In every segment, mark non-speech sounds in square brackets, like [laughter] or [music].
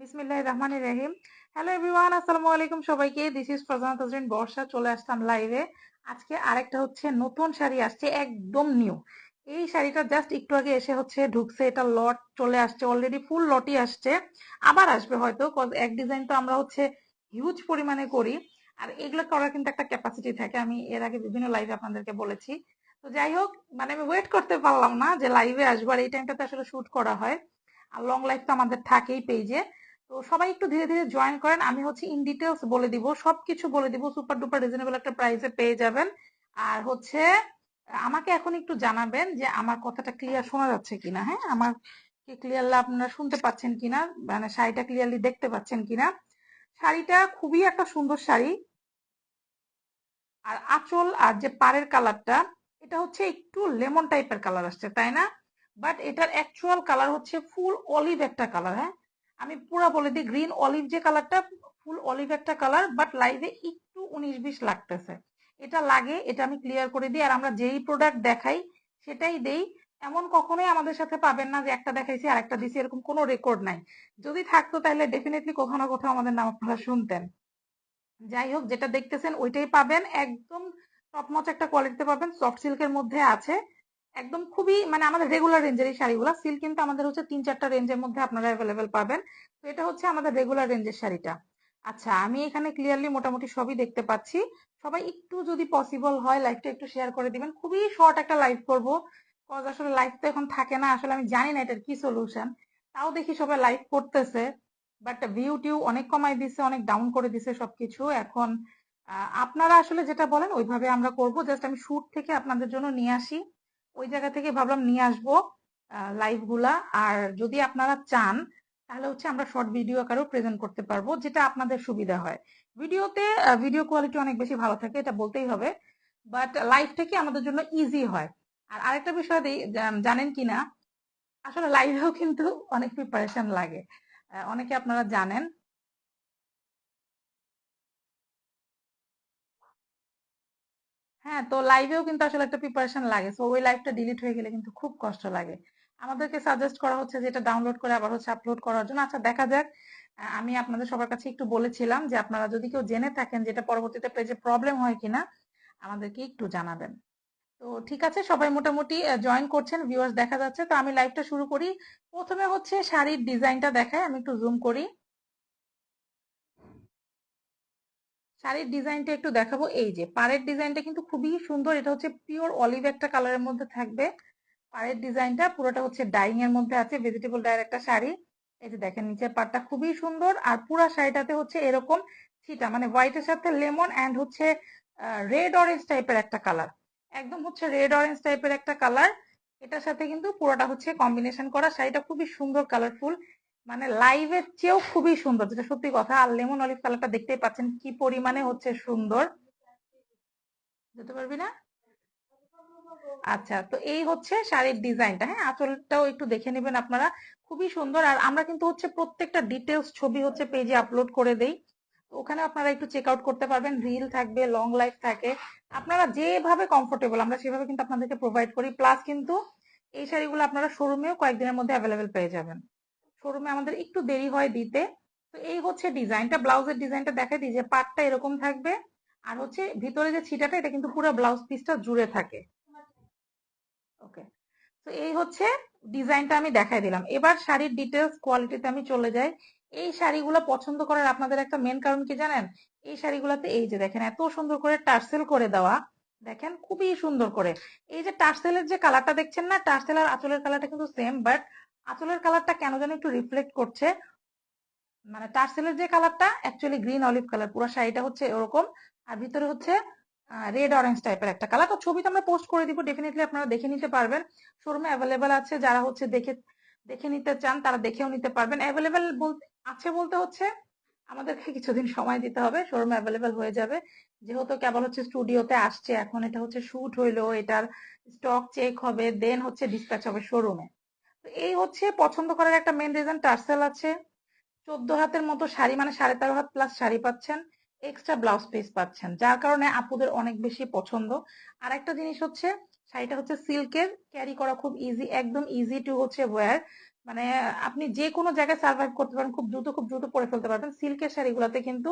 বিসমিল্লাহ রহমান রহিম। Hello everyone আসসালামু আলাইকুম সবাইকে। দিস ইজ ফারজানা তাজরিন বর্ষা চলে আসলাম লাইভে আজকে আরেকটা হচ্ছে নতুন শাড়ি আসছে, একদম নিউ এই শাড়িটা জাস্ট একটু আগে এসে হচ্ছে ঢুকছে, এটা লট চলে আসছে অলরেডি ফুল লটই আসছে। আবার আসবে হয়তো, cause এক ডিজাইন তো আমরা হচ্ছে হিউজ পরিমাণে করি। আর এগুলো করার কিন্তু একটা ক্যাপাসিটি থাকে, আমি এর আগে বিভিন্ন লাইভে আপনাদেরকে বলেছি। তো যাই হোক মানে আমি ওয়েট করতে পারলাম না যে লাইভে আসব, আর এই টাইমটাতে আসলে শুট করা হয়। আর লং লাইফ তো আমাদের থাকেই পেজে তো সবাই একটু ধীরে ধীরে জয়েন করেন। আমি হচ্ছে ইন ডিটেলস বলে দিব, সবকিছু বলে দিব। সুপার ডুপার রিজনেবল একটা প্রাইসে পেয়ে যাবেন। আর হচ্ছে, আমাকে এখন একটু জানাবেন যে আমার কথাটা ক্লিয়ার শোনা যাচ্ছে কিনা হ্যাঁ? আমার ক্লিয়ারলি আপনারা শুনতে পাচ্ছেন কিনা? মানে শাড়িটা ক্লিয়ারলি দেখতে পাচ্ছেন কিনা? শাড়িটা খুবই একটা সুন্দর শাড়ি। আর আঁচল আর যে পাড়ের কালারটা, এটা হচ্ছে একটু লেমন টাইপের কালার আসছে, তাই না? বাট এটার অ্যাকচুয়াল কালার হচ্ছে ফুল অলিভ একটা কালার হ্যাঁ? আমি পুরো বলে দিই গ্রিন অলিভ যে কালারটা ফুল অলিভ একটা কালার বাট লাইভে একটু উনিশ বিশ লাগতেছে। এটা লাগে, এটা আমি ক্লিয়ার করে দিই, আর আমরা যেই প্রোডাক্ট দেখাই, সেটাই দেই। এমন কখনোই আমাদের সাথে পাবেন না যে একটা দেখাইছি আর একটা দিছি, এরকম কোনো রেকর্ড নাই। যদি থাকতো তাহলে ডেফিনেটলি কোথাও না কোথাও আমাদের নাম আপনারা শুনতেন। যাই হোক, যেটা দেখতেছেন, ওইটাই পাবেন। একদম টপমচ একটা কোয়ালিটিতে পাবেন সফট সিল্কের মধ্যে আছে। একদম খুবই মানে আমাদের রেগুলার রেঞ্জের এই শাড়িগুলো। সিল্ক কিন্তু আমাদের হচ্ছে তিন চারটা রেঞ্জের মধ্যে আপনারা অ্যাভেলেবেল পাবেন। তো এটা হচ্ছে আমাদের রেগুলার রেঞ্জের শাড়িটা। আচ্ছা আমি এখানে ক্লিয়ারলি মোটামুটি সবই দেখতে পাচ্ছি। সবাই একটু যদি পসিবল হয় লাইভটা একটু শেয়ার করে দিবেন। খুবই শর্ট একটা লাইভ করব। কজ আসলে লাইভ তো এখন থাকে না, আসলে আমি জানি না এটার কি সলিউশন তাও দেখি সবাই লাইভ করতেছে। বাট ভিউ টিউ অনেক কমাই দিছে, অনেক ডাউন করে দিছে সবকিছু। এখন আপনারা আসলে যেটা বলেন ওইভাবে আমরা করব। জাস্ট আমি শুট থেকে আপনাদের জন্য নিয়ে আসি। ওই জায়গা থেকে ভাবলাম নিয়ে আসব লাইভগুলা। আর যদি আপনারা চান, তাহলে হচ্ছে আমরা শর্ট ভিডিও আকারেও প্রেজেন্ট করতে পারব, যেটা আপনাদের সুবিধা হয়। ভিডিওতে ভিডিও কোয়ালিটি অনেক বেশি ভালো থাকে, এটা বলতেই হবে। বাট লাইভ থেকে আমাদের জন্য ইজি হয়? আর আরেকটা বিষয় জানেন কিনা আসলে লাইভেও কিন্তু অনেক প্রিপারেশন লাগে। অনেকে আপনারা জানেন হ্যাঁ তো লাইভেও কিন্তু আসলে একটা প্রিপারেশন লাগে। সো ওই লাইভটা ডিলিট হয়ে গেলে কিন্তু খুব কষ্ট লাগে। আমাদেরকে সাজেস্ট করা হচ্ছে যে, এটা ডাউনলোড করে আবার হচ্ছে আপলোড করার জন্য। আচ্ছা দেখা যাক। আমি আপনাদের সবার কাছে একটু বলেছিলাম যে, আপনারা যদি কেউ জেনে থাকেন যেটা পরবর্তীতে পেজে প্রবলেম হয় কিনা, আমাদেরকে একটু জানাবেন। তো, ঠিক আছে, সবাই মোটামুটি জয়েন করছেন ভিউয়ার্স দেখা যাচ্ছে। তো, আমি লাইভটা শুরু করি। প্রথমে হচ্ছে শাড়ির ডিজাইনটা দেখায় আমি একটু জুম করি। শাড়ির ডিজাইনটা একটু দেখাবো। এই যে, পাড়ের ডিজাইনটা কিন্তু খুবই সুন্দর। এটা হচ্ছে পিওর অলিভ একটা কালারের মধ্যে থাকবে। পাড়ের ডিজাইনটা পুরোটা হচ্ছে ডাইং এর মধ্যে আছে ভেজিটেবল ডায়ের একটা শাড়ি। এই যে দেখেন, নিচের পাড়টা খুবই সুন্দর। আর পুরা শাড়িটাতে হচ্ছে এরকম ছিটা মানে হোয়াইটের সাথে লেমন অ্যান্ড হচ্ছে রেড অরেঞ্জ টাইপের একটা কালার একদম হচ্ছে রেড অরেঞ্জ টাইপের একটা কালার এটার সাথে কিন্তু পুরোটা হচ্ছে কম্বিনেশন করা। শাড়িটা খুবই সুন্দর কালারফুল মানে লাইভের চেয়েও খুবই সুন্দর, যেটা সত্যি কথা, আর লেমন অলিভ কালারটা দেখতেই পাচ্ছেন কি পরিমাণে হচ্ছে সুন্দর। যেতে পারবি না? আচ্ছা তো এই হচ্ছে শাড়ির ডিজাইনটা হ্যাঁ আঁচলটাও একটু দেখে নেবেন আপনারা। খুবই সুন্দর, আর আমরা কিন্তু হচ্ছে প্রত্যেকটা ডিটেলস ছবি হচ্ছে পেজে আপলোড করে দেই। ওখানে আপনারা একটু চেক আউট করতে পারবেন রিল থাকবে লং লাইফ থাকে। আপনারা যেভাবে কমফোর্টেবল আমরা সেভাবে কিন্তু আপনাদেরকে প্রোভাইড করি। প্লাস কিন্তু এই শাড়িগুলো আপনারা শোরুমেও কয়েকদিনের মধ্যে অ্যাভেলেবেল পেয়ে যাবেন। শোরুমে আমাদের একটু দেরি হয় দিতে। তো এই হচ্ছে ডিজাইনটা, ব্লাউজের ডিজাইনটা দেখা দিই যে পাটটা এরকম থাকবে। আর হচ্ছে ভিতরে যে ছিটাটা, এটা কিন্তু পুরো ব্লাউজ পিসটা জুড়ে থাকে। ওকে, তো এই হচ্ছে ডিজাইনটা আমি দেখাই দিলাম। এবার শাড়ির ডিটেলস কোয়ালিটিতে আমি চলে যাই। এই শাড়িগুলো পছন্দ করার আপনাদের একটা মেন কারণ কি জানেন? এই শাড়িগুলোতে এই যে দেখেন, এত সুন্দর করে টার্সেল করে দেওয়া। দেখেন, খুবই সুন্দর করে। এই যে টার্সেলের যে কালারটা দেখছেন না, টার্সেল আর আঁচলের কালারটা কিন্তু সেম বাট আঁচলের কালারটা কেন যেন একটু রিফ্লেক্ট করছে। মানে টার্সেলের যে কালারটা অ্যাকচুয়ালি গ্রিন অলিভ কালার পুরো শাড়িটা হচ্ছে এরকম। আর ভিতরে হচ্ছে রেড অরেঞ্জ টাইপের একটা কালার তো ছবিটা আমরা পোস্ট করে দিব ডেফিনেটলি আপনারা দেখে নিতে পারবেন। শোরুমে অ্যাভেলেবেল আছে, যারা হচ্ছে দেখে দেখে নিতে চান, তারা দেখেও নিতে পারবেন। অ্যাভেলেবেল বলতে আছে বলতে হচ্ছে, আমাদেরকে কিছুদিন সময় দিতে হবে শোরুমে অ্যাভেলেবেল হয়ে যাবে। যেহেতু কেবল হচ্ছে স্টুডিওতে আসছে, এখন এটা হচ্ছে শুট হইল, এটার স্টক চেক হবে দেন হচ্ছে ডিসপ্যাচ হবে শোরুমে তো এই হচ্ছে পছন্দ করার একটা মেন রিজন টার্সেল আছে। চোদ্দ হাতের মতো শাড়ি মানে সাড়ে তেরো হাত প্লাস শাড়ি পাচ্ছেন। এক্সট্রা ব্লাউজ পিস পাচ্ছেন, যার কারণে আপুদের অনেক বেশি পছন্দ। আর একটা জিনিস হচ্ছে, শাড়িটা হচ্ছে সিল্কের ক্যারি করা খুব ইজি একদম ইজি টু হচ্ছে ওয়্যার মানে আপনি যে কোনো জায়গায় সার্ভাইভ করতে পারেন, খুব দ্রুত খুব দ্রুত পরে ফেলতে পারবেন। সিল্কের শাড়িগুলোতে কিন্তু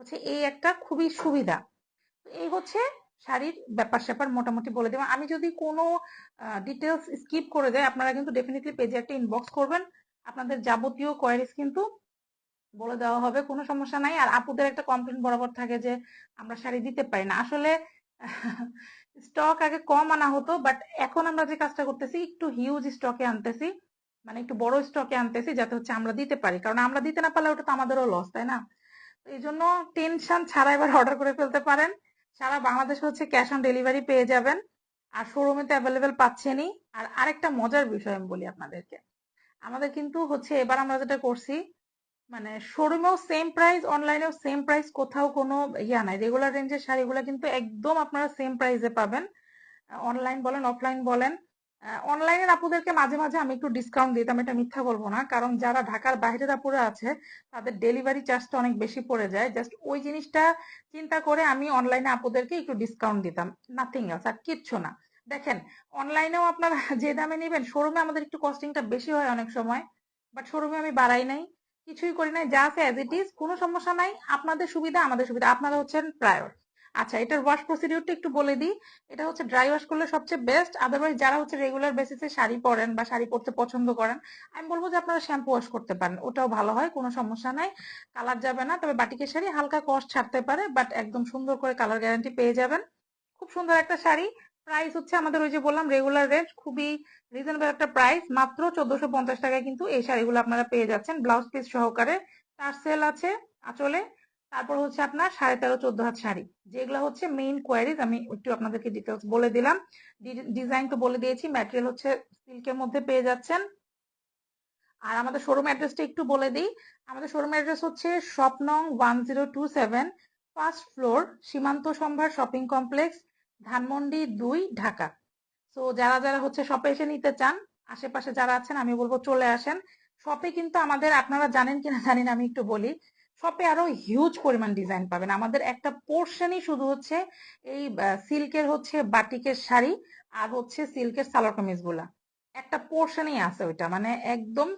হচ্ছে এই একটা খুবই সুবিধা। এই হচ্ছে শাড়ির ব্যাপার স্যাপার মোটামুটি বলে দেবেন আমি যদি কোনো ডিটেলস স্কিপ করে যাই আপনারা কিন্তু ডেফিনেটলি পেজে একটা ইনবক্স করবেন। আপনাদের যাবতীয় কোয়ারিজ কিন্তু বলে দেওয়া হবে, কোনো সমস্যা নাই। আর আপুদের একটা কমপ্লেন বরাবর থাকে যে, আমরা শাড়ি দিতে পারি না। আসলে স্টক আগে কম আনা হতো বাট এখন আমরা যে কাজটা করতেছি, একটু হিউজ স্টকে আনতেছি। মানে একটু বড় স্টকে আনতেছি, যাতে হচ্ছে আমরা দিতে পারি। কারণ আমরা দিতে না পারলে ওটা তো আমাদেরও লস তাই না? এই জন্য টেনশন ছাড়া এবার অর্ডার করে ফেলতে পারেন। সারা বাংলাদেশে হচ্ছে ক্যাশ অন ডেলিভারি পেয়ে যাবেন। আর শোরুমে তো অ্যাভেলেবেল পাচ্ছেনই। আর আরেকটা মজার বিষয় আমি বলি আপনাদেরকে। আমাদের কিন্তু হচ্ছে এবার আমরা যেটা করছি মানে শোরুমেও সেম প্রাইস অনলাইনেও সেম প্রাইস কোথাও কোনো ইয়া নাই। রেগুলার রেঞ্জের শাড়িগুলো কিন্তু একদম আপনারা সেম প্রাইসে পাবেন। অনলাইন বলেন অফলাইন বলেন। অনলাইনের আপুদেরকে মাঝে মাঝে আমি একটু ডিসকাউন্ট দিতাম, এটা মিথ্যা বলব না। কারণ যারা ঢাকার বাইরের আপুরা আছে, তাদের ডেলিভারি চার্জটা অনেক বেশি পড়ে যায়। জাস্ট ওই জিনিসটা চিন্তা করে আমি অনলাইনে আপুদেরকে একটু ডিসকাউন্ট দিতাম। নাথিং এলস আর কিচ্ছু না। দেখেন অনলাইনেও আপনারা [laughs] যে দামে নেবেন শোরুমে আমাদের একটু কস্টিংটা বেশি হয় অনেক সময় বাট শোরুমে আমি বাড়াই নাই, কিছুই করি নাই যা আছে অ্যাজ ইট ইজ কোনো সমস্যা নাই, আপনাদের সুবিধা, আমাদের সুবিধা, আপনারা হচ্ছেন প্রায়র আচ্ছা এটার ওয়াশ প্রসিডিউরটা একটু বলে দিই। এটা হচ্ছে ড্রাই ওয়াশ করলে সবচেয়ে বেস্ট আদারওয়াইজ যারা হচ্ছে রেগুলার বেসিসে শাড়ি পরেন বা শাড়ি পরতে পছন্দ করেন, আমি বলব যে আপনারা শ্যাম্পু ওয়াশ করতে পারেন। ওটাও ভালো হয়, কোনো সমস্যা নাই। কালার যাবে না, তবে বাটিকের শাড়ি হালকা কস্ট ছাড়তে পারে বাট একদম সুন্দর করে কালার গ্যারান্টি পেয়ে যাবেন। খুব সুন্দর একটা শাড়ি। প্রাইস হচ্ছে আমাদের ওই যে বললাম রেগুলার রেট খুবই রিজনেবল একটা প্রাইস মাত্র চোদ্দশো পঞ্চাশ টাকায় কিন্তু এই শাড়িগুলো আপনারা পেয়ে যাচ্ছেন। ব্লাউজ পিস সহকারে। তার সেল আছে আঁচলে। তারপর হচ্ছে আপনার সাড়ে তেরো, চোদ্দ হাত শাড়ি। যেগুলো হচ্ছে মেইন কোয়ারিজ আমি একটু আপনাদেরকে ডিটেলস বলে দিলাম। ডিজাইন তো বলে দিয়েছি ম্যাটেরিয়াল হচ্ছে সিল্কের মধ্যে পেয়ে যাচ্ছেন। আর আমাদের শোরুম অ্যাড্রেসটা একটু বলে দিই। আমাদের শোরুম অ্যাড্রেস হচ্ছে স্বপ্নং one zero two seven first floor Shimanto Shambhar shopping complex Dhanmondi দুই, ঢাকা। তো যারা যারা হচ্ছে শপে এসে নিতে চান, আশেপাশে যারা আছেন আমি বলব চলে আসেন। শপে কিন্তু আমাদের, আপনারা জানেন কিনা জানি না, আমি একটু বলি। শপে আরও হিউজ পরিমাণ ডিজাইন পাবেন। আমাদের একটা পোর্শনই শুধু হচ্ছে এই সিল্কের হচ্ছে বাটিকের শাড়ি আর হচ্ছে সিল্কের সালোয়ার কামিজগুলা একটা পোর্শনই আছে ওইটা মানে একদম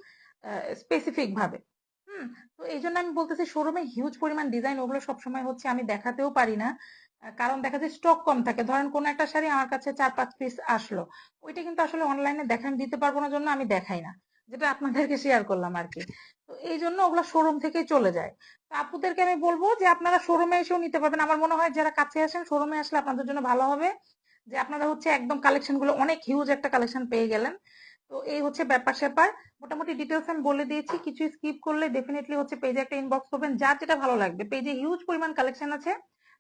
স্পেসিফিক ভাবে। হুম, তো এই জন্য আমি বলতেছি শোরুমে হিউজ পরিমাণ ডিজাইন ওগুলো সবসময় হচ্ছে আমি দেখাতেও পারি না। কারণ দেখা যায় স্টক কম থাকে। ধরেন কোন একটা শাড়ি আমার কাছে চার পাঁচ পিস আসলো, ওইটা কিন্তু আসলে অনলাইনে দেখান দিতে পারব না জন্য আমি দেখাই না। যেটা আপনাদেরকে শেয়ার করলাম আর কি। তো এই জন্য ওগুলো শোরুম থেকেই চলে যায়। তো আপুদেরকে আমি বলব যে আপনারা শোরুমে এসেও নিতে পারবেন। আমার মনে হয় যারা কাছে আসেন শোরুমে আসলে আপনাদের জন্য ভালো হবে। যে আপনারা হচ্ছে একদম কালেকশনগুলো অনেক হিউজ একটা কালেকশন পেয়ে গেলেন। তো এই হচ্ছে ব্যাপার স্যাপার। মোটামুটি ডিটেলস আমি বলে দিয়েছি। কিছু স্কিপ করলে ডেফিনেটলি হচ্ছে পেজে একটা ইনবক্স করবেন যার যেটা ভালো লাগবে। পেজে হিউজ পরিমাণ কালেকশন আছে।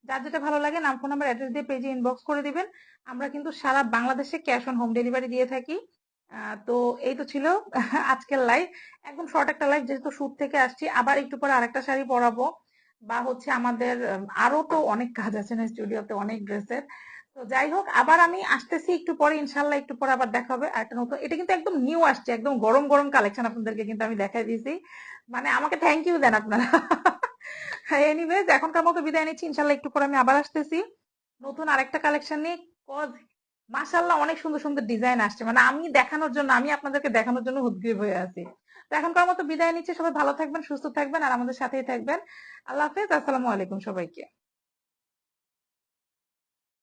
যার যেটা ভালো লাগে নাম ফোন নাম্বার অ্যাড্রেস দিয়ে পেজে ইনবক্স করে দিবেন। আমরা কিন্তু সারা বাংলাদেশে ক্যাশ অন হোম ডেলিভারি দিয়ে থাকি। তো এই তো ছিল [laughs] আজকের লাইভ একদম শর্ট একটা লাইভ যেহেতু শুট থেকে আসছি, আবার একটু পরে আরেকটা শাড়ি পরাবো। বা হচ্ছে আমাদের আরও তো অনেক কাজ আছে না স্টুডিওতে অনেক ড্রেসের তো যাই হোক, আবার আমি আসতেছি একটু পরে, ইনশাল্লাহ একটু পরে আবার দেখা হবে। একটা নতুন, এটা কিন্তু একদম নিউ আসছে, একদম গরম গরম কালেকশন আপনাদেরকে কিন্তু আমি দেখাই দিয়েছি। মানে আমাকে থ্যাংক ইউ দেন আপনারা। [laughs] এনিওয়েজ এখনকার মতো বিদায় নিচ্ছি, ইনশাল্লাহ একটু পরে আমি আবার আসতেছি। নতুন আরেকটা কালেকশন নিয়ে কজ মাশাল্লাহ অনেক সুন্দর সুন্দর ডিজাইন আসছে। মানে আমি দেখানোর জন্য, আমি আপনাদেরকে দেখানোর জন্য উদ্গ্রীব হয়ে আছি। তো এখনকার মতো বিদায় নিচ্ছে, সবাই ভালো থাকবেন, সুস্থ থাকবেন, আর আমাদের সাথেই থাকবেন। আল্লাহ হাফেজ, আসসালামু আলাইকুম সবাইকে।